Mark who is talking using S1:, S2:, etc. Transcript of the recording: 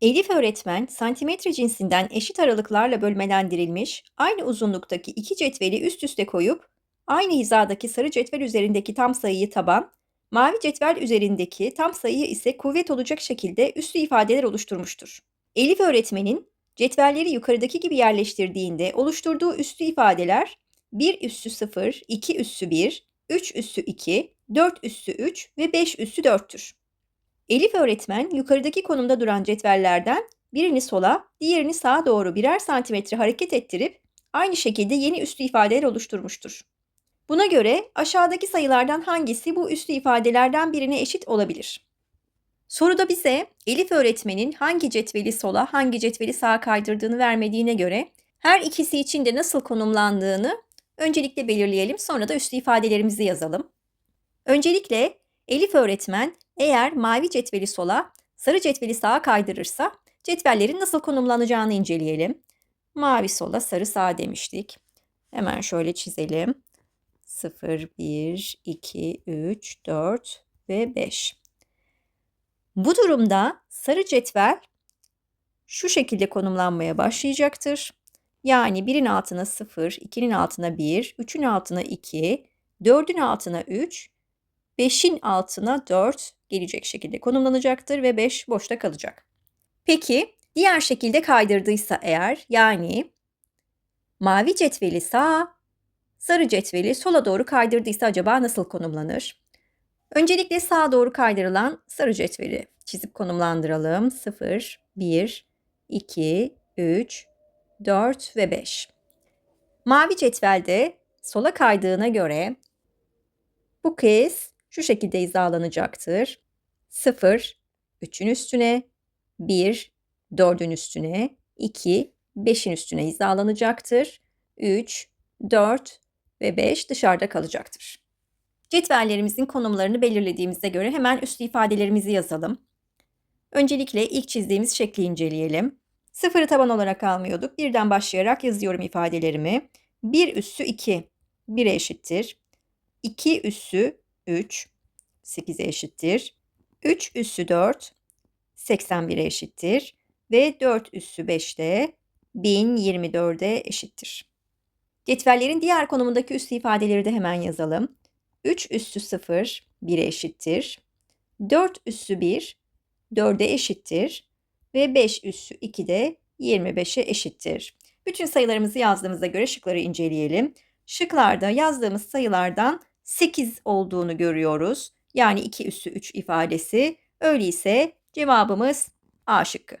S1: Elif öğretmen santimetre cinsinden eşit aralıklarla bölmelendirilmiş aynı uzunluktaki iki cetveli üst üste koyup aynı hizadaki sarı cetvel üzerindeki tam sayıyı taban, mavi cetvel üzerindeki tam sayıyı ise kuvvet olacak şekilde üslü ifadeler oluşturmuştur. Elif öğretmenin cetvelleri yukarıdaki gibi yerleştirdiğinde oluşturduğu üslü ifadeler 1 üssü 0, 2 üssü 1, 3 üssü 2, 4 üssü 3 ve 5 üssü 4'tür. Elif öğretmen yukarıdaki konumda duran cetvellerden birini sola, diğerini sağa doğru birer santimetre hareket ettirip aynı şekilde yeni üslü ifadeler oluşturmuştur. Buna göre aşağıdaki sayılardan hangisi bu üslü ifadelerden birine eşit olabilir? Soruda bize Elif öğretmenin hangi cetveli sola, hangi cetveli sağa kaydırdığını vermediğine göre her ikisi için de nasıl konumlandığını öncelikle belirleyelim, sonra da üslü ifadelerimizi yazalım. Öncelikle Elif öğretmen eğer mavi cetveli sola, sarı cetveli sağa kaydırırsa cetvellerin nasıl konumlanacağını inceleyelim. Mavi sola, sarı sağa demiştik. Hemen şöyle çizelim. 0, 1, 2, 3, 4 ve 5. Bu durumda sarı cetvel şu şekilde konumlanmaya başlayacaktır. Yani 1'in altına 0, 2'nin altına 1, 3'ün altına 2, 4'ün altına 3, 5'in altına 4 gelecek şekilde konumlanacaktır ve 5 boşta kalacak. Peki diğer şekilde kaydırdıysa eğer yani mavi cetveli sağa, sarı cetveli sola doğru kaydırdıysa acaba nasıl konumlanır? Öncelikle sağa doğru kaydırılan sarı cetveli çizip konumlandıralım. 0, 1, 2, 3, 4 ve 5. Mavi cetvelde sola kaydığına göre bu kez şu şekilde hizalanacaktır. 0, 3'ün üstüne, 1, 4'ün üstüne, 2, 5'in üstüne hizalanacaktır. 3, 4 ve 5 dışarıda kalacaktır. Cetvellerimizin konumlarını belirlediğimize göre hemen üslü ifadelerimizi yazalım. Öncelikle ilk çizdiğimiz şekli inceleyelim. Sıfırı taban olarak almıyorduk. Birden başlayarak yazıyorum ifadelerimi. 1 üssü 2, 1'e eşittir. 2 üssü 3, 8'e eşittir. 3 üssü 4, 81'e eşittir. Ve 4 üssü 5 de 1024'e eşittir. Cetvellerin diğer konumundaki üslü ifadeleri de hemen yazalım. 3 üssü 0, 1'e eşittir. 4 üssü 1, 4'e eşittir. Ve 5 üssü 2 de 25'e eşittir. Bütün sayılarımızı yazdığımıza göre şıkları inceleyelim. Şıklarda yazdığımız sayılardan 8 olduğunu görüyoruz. Yani 2 üssü 3 ifadesi. Öyleyse cevabımız A şıkkı.